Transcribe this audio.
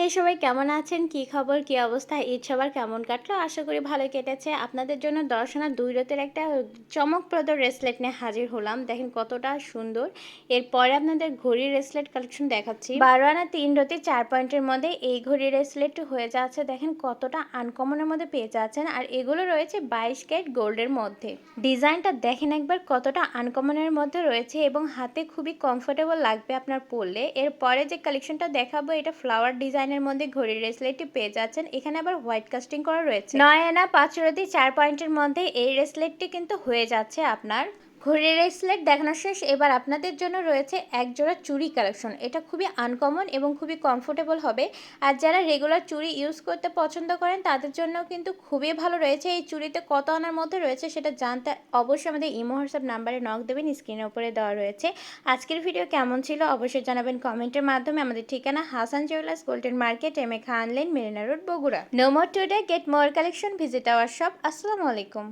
হে সবাই কেমন আছেন? কি খবর? কি অবস্থা? ঈদ সবার কেমন কাটলো? আশা করি ভালো কেটেছে। আপনাদের জন্য দর্শনা দুই রতের একটা চমকপ্রদ রেসলেট নিয়ে হাজির হলাম। দেখেন কতটা সুন্দর। এরপরে আপনাদের ঘড়ির রেসলেট কালেকশন দেখাচ্ছি। বারো আনা তিন রতি চার পয়েন্টের মধ্যে এই ঘড়ির রেসলেট হয়ে যাচ্ছে। দেখেন কতটা আনকমনের মধ্যে পেয়ে যাচ্ছেন। আর এগুলো রয়েছে বাইশ ক্যারেট গোল্ডের মধ্যে। ডিজাইনটা দেখেন একবার কতটা আনকমনের মধ্যে রয়েছে এবং হাতে খুবই কমফোর্টেবল লাগবে আপনার পরলে। এরপরে যে কালেকশনটা দেখাবো, এটা ফ্লাওয়ার ডিজাইনের মধ্যে ঘড়ির রেসলেটটি পেয়ে যাচ্ছেন। এখানে আবার হোয়াইট কাস্টিং করা রয়েছে। নয় আনা পাঁচ রদি চার পয়েন্টের মধ্যে এই রেসলেটটি কিন্তু হয়ে যাচ্ছে আপনার। ঘড়ির রেসলেট দেখানো শেষ। এবার আপনাদের জন্য রয়েছে এক জোড়া চুড়ি কালেকশন এটা খুবই আনকমন এবং খুবই কমফোর্টেবল হবে। আর যারা রেগুলার চুড়ি ইউজ করতে পছন্দ করেন, তাদের জন্য কিন্তু খুবই ভালো রয়েছে। এই চুড়িতে কত আনার মধ্যে রয়েছে সেটা জানতে অবশ্যই আমাদের ইমো, হোয়াটসঅ্যাপ নাম্বারে নক দেবেন স্ক্রিনের উপরে দেওয়া রয়েছে। আজকের ভিডিও কেমন ছিল অবশ্যই জানাবেন কমেন্টের মাধ্যমে। আমাদের ঠিকানা Hasan jewellers golden market M A Khan lane Marina road Bogura. No more today get more collection visit our shop আসসালামু আলাইকুম।